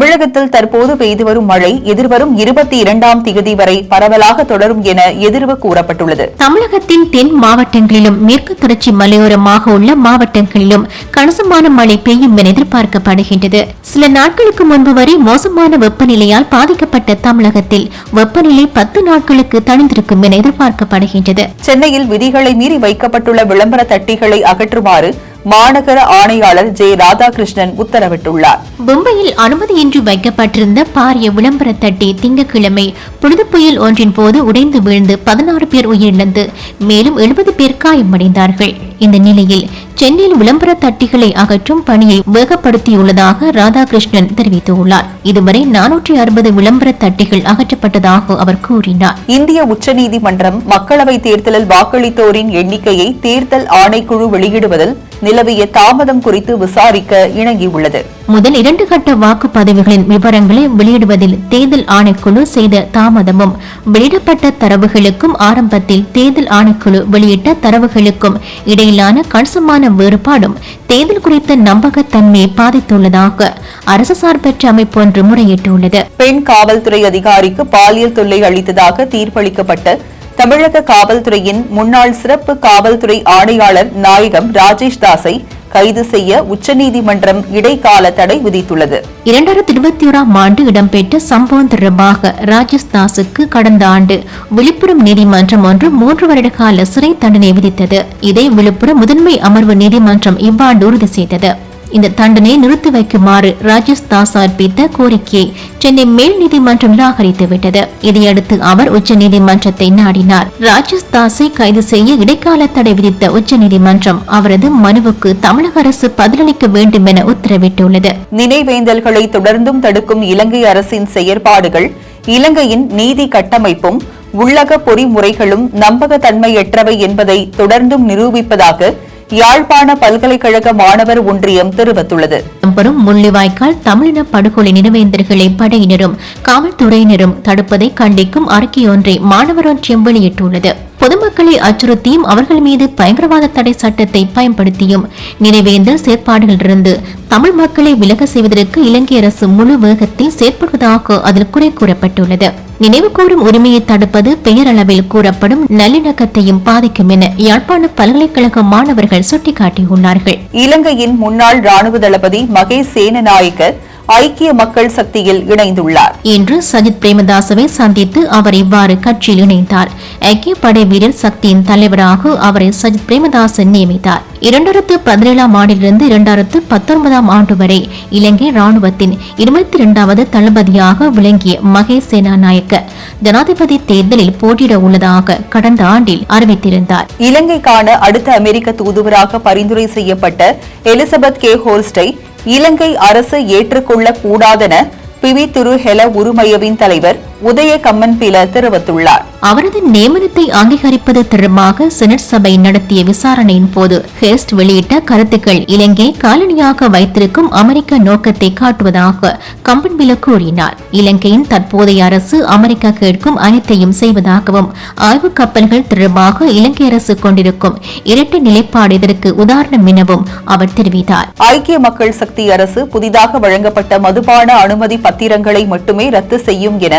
தமிழகத்தில் தற்போது பெய்து வரும் மழை எதிர்வரும் இருபத்தி இரண்டாம் தேதி வரை பரவலாக தொடரும் என எதிர்வு கூறப்பட்டுள்ளது. தமிழகத்தின் தென் மாவட்டங்களிலும் மேற்கு தொடர்ச்சி மலையோரமாக உள்ள மாவட்டங்களிலும் கணிசமான மழை பெய்யும் என எதிர்பார்க்கப்படுகின்றது. சில நாட்களுக்கு முன்பு வரை மோசமான வெப்பநிலையால் பாதிக்கப்பட்ட தமிழகத்தில் வெப்பநிலை பத்து நாட்களுக்கு தணிந்திருக்கும் என எதிர்பார்க்கப்படுகின்றது. சென்னையில் விதிகளை மீறி வைக்கப்பட்டுள்ள விளம்பர தட்டிகளை அகற்றுமாறு மாநகர ஆணையாளர் ஜே ராதாகிருஷ்ணன் உத்தரவிட்டுள்ளார். மும்பையில் அனுமதியின்றி வைக்கப்பட்டிருந்த பாரிய விளம்பர தட்டி திங்கட்கிழமை புனித புயல் ஒன்றின் போது உடைந்து வீழ்ந்து பதினாறு பேர் உயிரிழந்து மேலும் எழுபது பேர் காயமடைந்தார்கள். இந்த நிலையில் சென்னையில் விளம்பர தட்டிகளை அகற்றும் பணியை வேகப்படுத்தியுள்ளதாக ராதாகிருஷ்ணன் தெரிவித்துள்ளார். இதுவரை நானூற்றி அறுபது விளம்பர தட்டிகள் அகற்றப்பட்டதாக அவர் கூறினார். இந்திய உச்சநீதிமன்றம் மக்களவைத் தேர்தலில் வாக்களித்தோரின் எண்ணிக்கையை தேர்தல் ஆணைக்குழு வெளியிடுவதில் நிலவிய தாமதம் குறித்து விசாரிக்க இணங்கியுள்ளது. முதல் இரண்டு கட்ட வாக்குப்பதிவுகளின் விவரங்களை வெளியிடுவதில் தேர்தல் ஆணைக்குழு செய்த தாமதமும் வெளியிடப்பட்ட தரவுகளுக்கும் ஆரம்பத்தில் தேர்தல் ஆணைக்குழு வெளியிட்ட தரவுகளுக்கும் இடையிலான கணிசமான வேறுபாடும் தேர்தல் குறித்த நம்பகத்தன்மையை பாதித்துள்ளதாக அரசு சார்பற்ற அமைப்பு ஒன்று முறையிட்டுள்ளது. பெண் காவல்துறை அதிகாரிக்கு பாலியல் தொல்லை அளித்ததாக தீர்ப்பளிக்கப்பட்ட தமிழக காவல்துறையின் முன்னாள் சிறப்பு காவல்துறை ஆணையாளர் நாயகம் ராஜேஷ் தாஸை கைது செய்ய உச்சநீதிமன்றம் இடைக்கால தடை விதித்துள்ளது. இரண்டாயிரத்தி இருபத்தி ஓராம் ஆண்டு இடம்பெற்ற சம்பவம் தொடர்பாக ராஜேஷ் தாஸுக்கு கடந்த ஆண்டு விழுப்புரம் நீதிமன்றம் ஒன்று மூன்று வருட கால சிறை தண்டனை விதித்தது. இதை விழுப்புரம் முதன்மை அமர்வு நீதிமன்றம் இவ்வாண்டு உறுதி செய்தது. இந்த தண்டனை நிறுத்தி வைக்குமாறு ராஜேஷ் தாஸ் அர்ப்பித்த கோரிக்கையை சென்னை மேல் நீதிமன்றம் நிராகரித்துவிட்டது இதையடுத்து அவர் உச்சநீதிமன்றத்தை நாடினார். ராஜேஷ் தாஸை கைது செய்ய இடைக்கால தடை விதித்த உச்சநீதிமன்றம் அவரது மனுவுக்கு தமிழக அரசு பதிலளிக்க வேண்டும் என உத்தரவிட்டுள்ளது. நினைவேந்தல்களை தொடர்ந்தும் தடுக்கும் இலங்கை அரசின் செயற்பாடுகள் இலங்கையின் நீதி கட்டமைப்பும் உள்ளக பொறிமுறைகளும் நம்பகத்தன்மையற்றவை என்பதை தொடர்ந்தும் நிரூபிப்பதாக யாழ்ப்பாண பல்கலைக்கழக மாணவர் ஒன்றியம் தெரிவித்துள்ளது. பெரும் முள்ளிவாய்க்கால் தமிழின படுகொலை நினைவேந்தர்களை படையினரும் காவல்துறையினரும் தடுப்பதை கண்டிக்கும் அறிக்கையொன்றை மாணவர் ஒன்றியம் வெளியிட்டுள்ளது. பொதுமக்களை அச்சுறுத்தியும் அவர்கள் மீது பயங்கரவாத தடை சட்டத்தை பயன்படுத்தியும் நினைவேந்தல் செயற்பாடுகளிலிருந்து தமிழ் மக்களை விலக செய்வதற்கு இலங்கை அரசு முழு வேகத்தில் செயற்படுவதாக அதில் குறை கூறப்பட்டுள்ளது. நினைவு கூறும் உரிமையை தடுப்பது பெயரளவில் கூறப்படும் நல்லிணக்கத்தையும் பாதிக்கும் என யாழ்ப்பாண பல்கலைக்கழக மாணவர்கள் சுட்டிக்காட்டியுள்ளார்கள். இலங்கையின் முன்னாள் ராணுவ தளபதி மகேஷ் சேனநாயக்கர் ஐக்கிய மக்கள் சக்தியில் இணைந்துள்ளார். இன்று சஜித் பிரேமதாசவை சந்தித்து அவர் இவ்வாறு கட்சியில் இணைந்தார். ஐக்கிய படை வீரர் சக்தியின் தலைவராக அவரை சஜித் பிரேமதாசன் நியமித்தார். இரண்டாயிரத்து பதினேழாம் ஆண்டிலிருந்து இரண்டாயிரத்து பத்தொன்பதாம் ஆண்டு வரை இலங்கை ராணுவத்தின் இருபத்தி இரண்டாவது தளபதியாக விளங்கிய மகேஷ் சேனாநாயக்க ஜனாதிபதி தேர்தலில் போட்டியிட உள்ளதாக கடந்த ஆண்டில் அறிவித்திருந்தார். இலங்கைக்கான அடுத்த அமெரிக்க தூதுவராக பரிந்துரை செய்யப்பட்ட எலிசபெத் கே. ஹோல்ஸ்டை இலங்கை அரசு ஏற்றுக்கொள்ளக் கூடாதென பிவி துரு ஹெல உருமையவின் தலைவர் உதய கம்மன்பில தெரிவித்துள்ளார். அவரது நியமனத்தை அங்கீகரிப்பது தொடர்பாக செனட் சபை நடத்திய விசாரணையின் போது ஹெஸ்ட் வெளியிட்ட கருத்துக்கள் இலங்கை காலனியாக வைத்திருக்கும் அமெரிக்க நோக்கத்தை காட்டுவதாக கம்பன்பில கூறினார். இலங்கையின் தற்போதைய அரசு அமெரிக்கா கேட்கும் அனைத்தையும் செய்வதாகவும் ஆய்வு கப்பல்கள் தொடர்பாக இலங்கை அரசு கொண்டிருக்கும் இரட்டை நிலைப்பாடு இதற்கு உதாரணம் எனவும் அவர் தெரிவித்தார். ஐக்கிய மக்கள் சக்தி அரசு புதிதாக வழங்கப்பட்ட மதுபான அனுமதி பத்திரங்களை மட்டுமே ரத்து செய்யும் என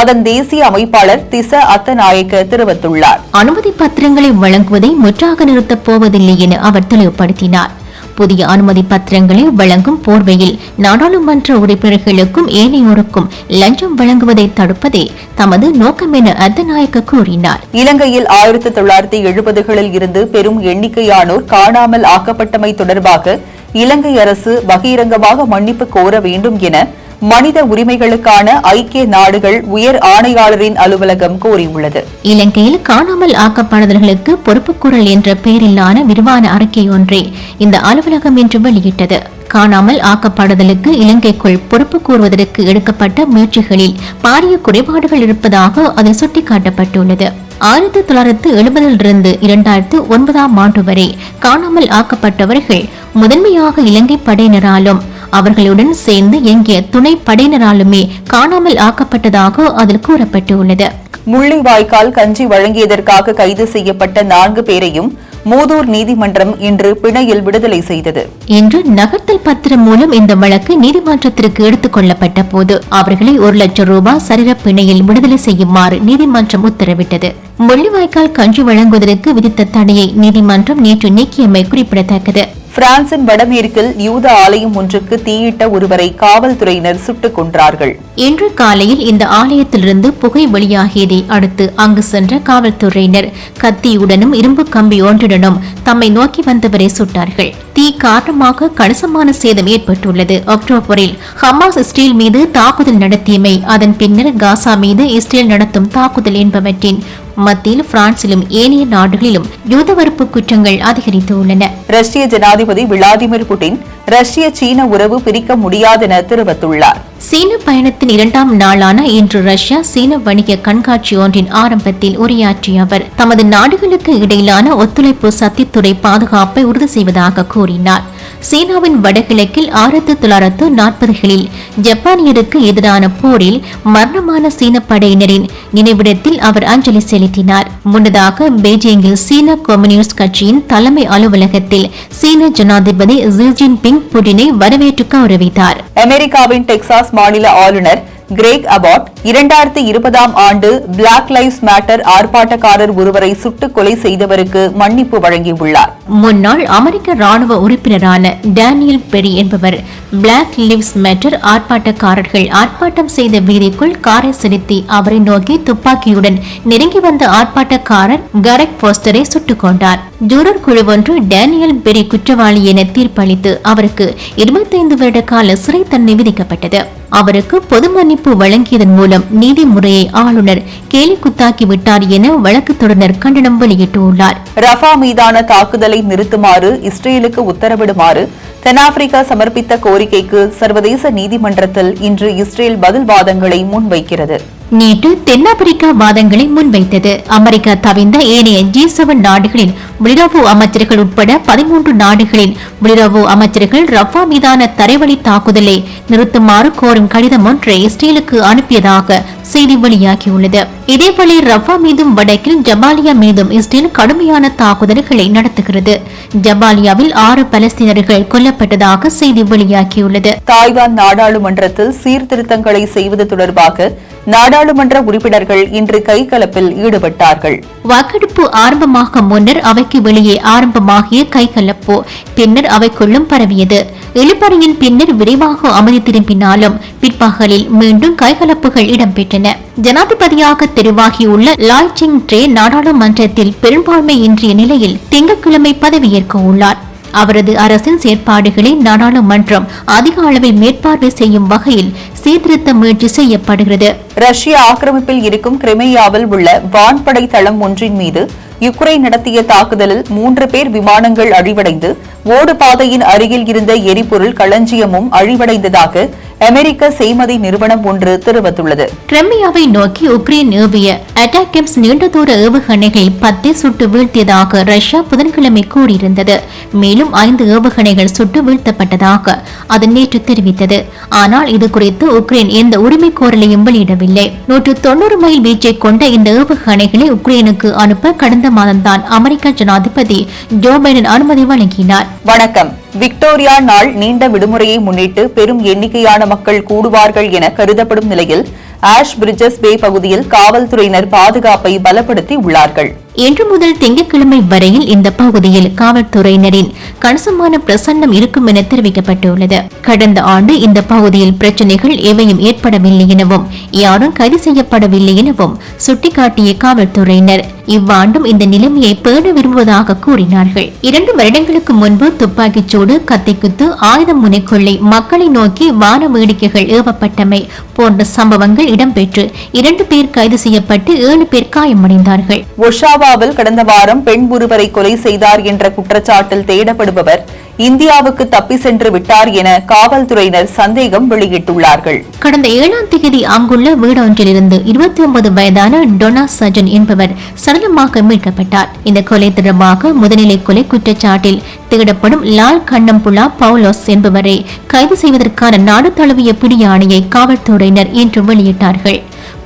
அதன் தேசிய அமைப்பாளர் திச அத்தநாயக்க தெரிவித்துள்ளார். அனுமதி பத்திரங்களை வழங்குவதை முற்றாக நிறுத்தப் போவதில்லை என அவர் தெளிவுபடுத்தினார். புதிய அனுமதி பத்திரங்களை வழங்கும் போர்வையில் நாடாளுமன்ற உறுப்பினர்களுக்கும் ஏனையோருக்கும் லஞ்சம் வழங்குவதை தடுப்பதே தமது நோக்கம் என அத்தநாயக்க கூறினார். இலங்கையில் ஆயிரத்தி தொள்ளாயிரத்தி எழுபதுகளில் இருந்து பெரும் எண்ணிக்கையானோர் காணாமல் ஆக்கப்பட்டமை தொடர்பாக இலங்கை அரசு பகிரங்கமாக மன்னிப்பு கோர வேண்டும் என மனித உரிமைகளுக்கான ஐக்கிய நாடுகள் உயர் ஆணையாளரின் அலுவலகம் கோரியுள்ளது இலங்கையில் காணாமல் ஆக்கப்படுதல்களுக்கு பொறுப்புக்குரல் என்ற பெயரிலான விரிவான அறிக்கை ஒன்றை இந்த அலுவலகம் இன்று வெளியிட்டது. காணாமல் ஆக்கப்படுதலுக்கு இலங்கைக்குள் பொறுப்பு கூறுவதற்கு எடுக்கப்பட்ட முயற்சிகளில் பாரிய குறைபாடுகள் இருப்பதாக அதில் சுட்டிக்காட்டப்பட்டுள்ளது. ஆயிரத்தி தொள்ளாயிரத்து எழுபதிலிருந்து இரண்டாயிரத்து ஒன்பதாம் ஆண்டு வரை காணாமல் ஆக்கப்பட்டவர்கள் முதன்மையாக இலங்கை படையினராலும் அவர்களுடன் சேர்ந்து இயங்கிய துணை படையினராலுமே காணாமல் ஆக்கப்பட்டதாக அதில் கூறப்பட்டுள்ளது. முள்ளிவாய்க்கால் கஞ்சி வழங்கியதற்காக கைது செய்யப்பட்ட நான்கு பேரையும் மூதூர் நீதிமன்றம் இன்று பிணையில் விடுதலை செய்தது. இன்று நகர்த்தல் பத்திரம் மூலம் இந்த வழக்கு நீதிமன்றத்திற்கு எடுத்துக் கொள்ளப்பட்ட போது அவர்களை ஒரு லட்சம் ரூபாய் சரீர பிணையில் விடுதலை செய்யுமாறு நீதிமன்றம் உத்தரவிட்டது. முள்ளிவாய்க்கால் கஞ்சி வழங்குவதற்கு விதித்த தடையை நீதிமன்றம் நேற்று நீக்கியமை குறிப்பிடத்தக்கது. பிரான்சின் வடமேற்கில் யூத ஆலயம் ஒன்றுக்கு தீயிட்ட ஒருவரை காவல்துறையினர் சுட்டுக் கொன்றார்கள். இன்று காலையில் இந்த ஆலயத்திலிருந்து புகை வெளியாகியதை அடுத்து அங்கு சென்ற காவல்துறையினர் கத்தியுடனும் இரும்பு கம்பி ஒன்றுடனும் தம்மை நோக்கி வந்தவரை சுட்டார்கள். தீ காரணமாக கணிசமான சேதம் ஏற்பட்டுள்ளது. அக்டோபரில் ஹமாஸ் இஸ்ரேல் மீது தாக்குதல் நடத்தியமை அதன் பின்னர் காசா மீது இஸ்ரேல் நடத்தும் தாக்குதல் என்பவற்றின் மத்தியில் பிரான்சிலும் ஏனைய நாடுகளிலும் யூதவறுப்பு குற்றங்கள் அதிகரித்துள்ளன. ரஷ்ய ஜனாதிபதி விளாடிமிர் புட்டின் ரஷ்ய சீன உறவு பிரிக்க முடியாதென தெரிவித்துள்ளார். சீன பயணத்தின் இரண்டாம் நாளான இன்று ரஷ்யா சீன வணிக கண்காட்சி ஒன்றின் ஆரம்பத்தில் உரையாற்றிய அவர் தமது நாடுகளுக்கு இடையிலான ஒத்துழைப்பு சத்தித்துறை பாதுகாப்பை உறுதி செய்வதாக கூறினார். சீனாவின் வடகிழக்கில் ஆயிரத்தி தொள்ளாயிரத்து நாற்பதுகளில் ஜப்பானியருக்கு எதிரான போரில் மரணமான சீன படையினரின் நினைவிடத்தில் அவர் அஞ்சலி செலுத்தினார். முன்னதாக பெய்ஜிங்கில் சீன கம்யூனிஸ்ட் கட்சியின் தலைமை அலுவலகத்தில் சீன ஜனாதிபதி ஜி ஜின்பிங் புடினை வரவேற்று கௌரவித்தார் அமெரிக்காவின் டெக்சாஸ் மாநில ஆளுநர் கிரேக் அபாட் இரண்டாயிரத்தி இருபதாம் ஆண்டு பிளாக் லைவ்ஸ் மேட்டர் ஆர்ப்பாட்டக்காரர் ஒருவரை சுட்டுக் கொலை செய்தவருக்கு மன்னிப்பு வழங்கியுள்ளார். முன்னாள் அமெரிக்க ராணுவ உறுப்பினரான டேனியல் பெரி என்பவர் பிளாக் லிவ்ஸ் மேட்டர் ஆர்ப்பாட்டக்காரர்கள் ஆர்ப்பாட்டம் செய்த வீதிக்குள் காரை செலுத்தி அவரை நோக்கி துப்பாக்கியுடன் நெருங்கி வந்த ஆர்ப்பாட்டக்காரர் கரெக் போஸ்டரை சுட்டுக் கொண்டார் ஜூரர் குழு ஒன்று டேனியல் பெரி குற்றவாளி என தீர்ப்பளித்து அவருக்கு இருபத்தைந்து வருட கால சிறை தண்டனை விதிக்கப்பட்டது. அவருக்கு பொது மன்னிப்பு வழங்கியதன் மூலம் நீதிமுறையை ஆளுநர் கேலி குத்தாக்கி விட்டார் என வழக்கு தொடர்னர் கண்டனம் வெளியிட்டுள்ளார். ரஃபா மீதான தாக்குதலை நிறுத்துமாறு இஸ்ரேலுக்கு உத்தரவிடுமாறு தென்னாப்பிரிக்கா சமர்ப்பித்த கோரிக்கைக்கு சர்வதேச நீதிமன்றத்தில் இன்று இஸ்ரேல் பதில் வாதங்களை முன்வைக்கிறது. நேற்று தென்னாப்பிரிக்கா வாதங்களை முன்வைத்தது. அமெரிக்கா தவிர்ந்த ஏனைய ஜி செவன் நாடுகளின் வெளியுறவு அமைச்சர்கள் உட்பட பதிமூன்று நாடுகளின் வெளியுறவு அமைச்சர்கள் ரஃபா மீதான தரைவழி தாக்குதலை நிறுத்துமாறு கோரும் கடிதம் ஒன்றை இஸ்ரேலுக்கு அனுப்பியதாக செய்தி வெளியாகியுள்ளது. இதேபோல ரஃபா மீதும் வடக்கில் ஜபாலியா மீதும் இஸ்ரேல் கடுமையான தாக்குதல்களை நடத்துகிறது. ஜபாலியாவில் ஆறு பலஸ்தீனர்கள் கொல்லப்பட்டதாக செய்தி வெளியாகியுள்ளது. தாய்வான் நாடாளுமன்றத்தில் சீர்திருத்தங்களை செய்வது தொடர்பாக நாடாளுமன்ற உறுப்பினர்கள் இன்று கைகலப்பில் ஈடுபட்டார்கள். வாக்கெடுப்பு ஆரம்பமாக முன்னர் அவைக்கு வெளியே ஆரம்பமாகிய கைகலப்பு பின்னர் அவைக்குள்ளும் பரவியது. இழுபறியின் பின்னர் விரைவாக அமைதி திரும்பினாலும் பிற்பகலில் மீண்டும் கைகலப்புகள் இடம்பெற்றன. ஜனாதிபதியாக தெரிவாகியுள்ள லாய் சிங் ட்ரே நாடாளுமன்றத்தில் பெரும்பான்மை இன்றைய நிலையில் திங்கட்கிழமை பதவியேற்க உள்ளார். அவரது அரசின் செயற்பாடுகளை நாடாளுமன்றம் அதிக அளவில் மேற்பார்வை செய்யும் வகையில் சீர்திருத்த முயற்சி செய்யப்படுகிறது. ரஷ்ய ஆக்கிரமிப்பில் இருக்கும் கிரிமியாவில் உள்ள வான்படை தளம் ஒன்றின் மீது யுக்ரைன் நடத்திய தாக்குதலில் மூன்று பேர் விமானங்கள் அழிவடைந்து ஓடுபாதையின் அருகில் இருந்த எரிபொருள் களஞ்சியமும் அழிவடைந்ததாக அமெரிக்க செய்மதி நிறுவனம் ஒன்று தெரிவித்துள்ளது. கிரெமியாவை நோக்கி உக்ரைன் ஏவிய அட்டாக்கம்ஸ் நீண்ட தூர ஏவுகணைகள் பத்தை சுட்டு வீழ்த்தியதாக ரஷ்யா புதன்கிழமை கூறியிருந்தது. மேலும் ஐந்து ஏவுகணைகள் சுட்டு வீழ்த்தப்பட்டதாக அது நேற்று தெரிவித்தது. ஆனால் இது குறித்து உக்ரைன் எந்த உரிமை கோரலையும் வெளியிடவில்லை. நூற்று தொண்ணூறு மைல் வீச்சை கொண்ட இந்த ஏவுகணைகளை உக்ரைனுக்கு அனுப்ப கடந்த மாதம்தான் அமெரிக்க ஜனாதிபதி ஜோ பைடன் அனுமதி வழங்கினார். வணக்கம். விக்டோரியா நாள் நீண்ட விடுமுறையை முன்னிட்டு பெரும் எண்ணிக்கையான மக்கள் கூடுவார்கள் என கருதப்படும் நிலையில் ஆஷ் பிரிட்ஜஸ் பே பகுதியில் காவல்துறையினர் பாதுகாப்பை பலப்படுத்தி உள்ளார்கள் இன்று முதல் திங்கட்கிழமை வரையில் இந்த பகுதியில் காவல்துறையினரின் கணிசமான பிரசன்னம் இருக்கும் என தெரிவிக்கப்பட்டுள்ளது. கடந்த ஆண்டு இந்த பகுதியில் பிரச்சனைகள் எவையும் ஏற்படவில்லை எனவும் யாரும் கைது செய்யப்படவில்லை எனவும் சுட்டிக்காட்டிய காவல்துறையினர் இவ்வாண்டும் இந்த நிலைமையை பேண விரும்புவதாக கூறினார்கள். இரண்டு வருடங்களுக்கு முன்பு துப்பாக்கிச் சூடு கத்திக்குத்து ஆயுதம் முனைக்கொள்ளை மக்களை நோக்கி வான வேடிக்கைகள் ஏவப்பட்டமை போன்ற சம்பவங்கள் இடம்பெற்று இரண்டு பேர் கைது செய்யப்பட்டு ஏழு பேர் காயமடைந்தார்கள். ஒஷாவாவில் கடந்த வாரம் பெண் ஒருவரை கொலை செய்தார் என்ற குற்றச்சாட்டில் தேடப்படுபவர் இந்தியாவுக்கு தப்பி சென்று விட்டார் என காவல்துறையினர் சந்தேகம் வெளியிட்டுள்ளார்கள். கடந்த ஏழாம் தேதி அங்குள்ள வீடொன்றிலிருந்து இருபத்தி ஒன்பது வயதான டொனா சஜன் என்பவர் சடலமாக மீட்கப்பட்டார். இந்த கொலை தொடர்பாக முதுநிலை கொலை குற்றச்சாட்டில் தேடப்படும் லால் கண்ணம்புலா பவுலோஸ் என்பவரை கைது செய்வதற்கான நாடு தழுவிய பிடியாணையை காவல்துறையினர் இன்று வெளியிட்டார்கள்.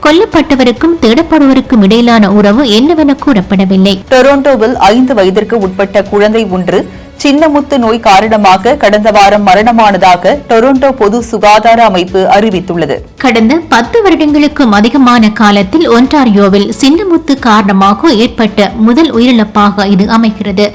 கொல்லப்பட்டவருக்கும் தேடப்படுவருக்கும் இடையிலான உறவு என்னவென கூறப்படவில்லை. டொரண்டோவில் ஐந்து வயதிற்கு உட்பட்ட குழந்தை ஒன்று சின்னமுத்து நோய் காரணமாக கடந்த வாரம் மரணமானதாக டொரண்டோ பொது சுகாதார அமைப்பு அறிவித்துள்ளது. கடந்த பத்து வருடங்களுக்கும் அதிகமான காலத்தில் ஒன்டாரியோவில் சின்னமுத்து காரணமாக ஏற்பட்ட முதல் உயிரிழப்பாக இது அமைகிறது.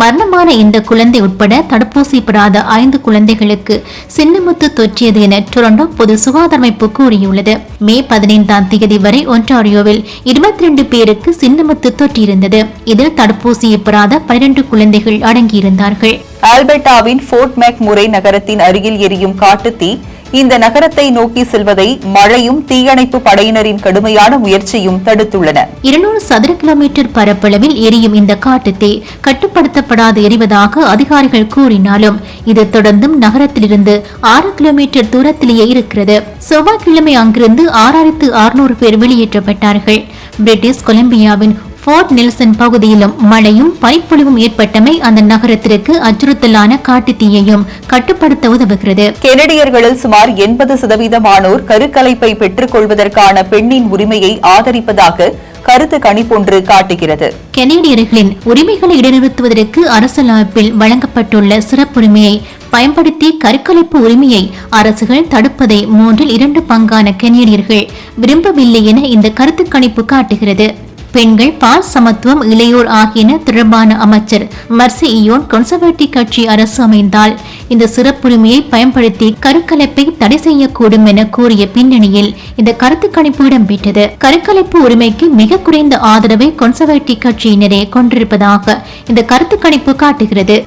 மரணமான இந்த குழந்தை உட்பட தடுப்பூசி பெறாத ஐந்து குழந்தைகளுக்கு சின்னமுத்து தொற்றியது என டொரண்டோ பொது சுகாதார அமைப்பு கூறியுள்ளது. மே பதினைந்தாம் தேதி வரை ஒன்டாரியோவில் இருபத்தி ரெண்டு பேருக்கு சின்னமுத்து தொற்றியிருந்தது. இதில் தடுப்பூசியை பெறாத பனிரெண்டு குழந்தைகள் அடங்கியிருந்தார்கள். ஆல்பர்டாவின் ஃபோர்ட் மேக் முறை நகரத்தின் அருகில் எரியும் காட்டுத்தீ இந்த நகரத்தை நோக்கி செல்வதை மழையும் தீயணைப்பு படையினரின் கடுமையான முயற்சியும் தடுத்துள்ளன. இருநூறு சதுர கிலோமீட்டர் பரப்பளவில் எரியும் இந்த காட்டுத்தீ கட்டுப்படுத்தப்படாது எரிவதாக அதிகாரிகள் கூறினாலும் இது தொடர்ந்தும் நகரத்திலிருந்து ஆறு கிலோமீட்டர் தூரத்திலேயே இருக்கிறது. செவ்வாய்க்கிழமை அங்கிருந்து ஆறாயிரத்து அறுநூறு பேர் வெளியேற்றப்பட்டார்கள். பிரிட்டிஷ் கொலம்பியாவின் ஃபோர்ட் நெல்சன் பகுதியிலும் மழையும் பனிப்பொழிவும் ஏற்பட்டமை அந்த நகரத்திற்கு அச்சுறுத்தலான காட்டுத்தீயையும் கட்டுப்படுத்த உதவுகிறது. கெனடியர்களில் சுமார் எண்பது சதவீதமானோர் கருக்கலைப்பை பெற்றுக் கொள்வதற்கான பெண்ணின் உரிமையை ஆதரிப்பதாக கருத்து கணிப்பொன்று காட்டுகிறது. கெனடியர்களின் உரிமைகளை இடைநிறுத்துவதற்கு அரசியலமைப்பில் வழங்கப்பட்டுள்ள சிறப்புரிமையை பயன்படுத்தி கருக்கலைப்பு உரிமையை அரசுகள் தடுப்பதை மூன்றில் இரண்டு பங்கான கெனடியர்கள் விரும்பவில்லை என இந்த கருத்து கணிப்பு காட்டுகிறது. பெண்கள் பால் சமத்துவம் இளையோர் ஆகியன தொடர்பான அமைச்சர் மர்சி இயோன் கன்சர்வேட்டிவ் கட்சி அரசு அமைந்தால் இந்த சிறப்புரிமையை பயன்படுத்தி கருக்கலைப்பை தடை செய்யக்கூடும் என கூறிய பின்னணியில் இந்த கருத்து கணிப்பு இடம்பெற்றது. கருக்கலைப்பு உரிமைக்கு மிக குறைந்த ஆதரவை கன்சர்வேட்டிவ் கட்சியினரே கொண்டிருப்பதாக இந்த கருத்து கணிப்பு காட்டுகிறது.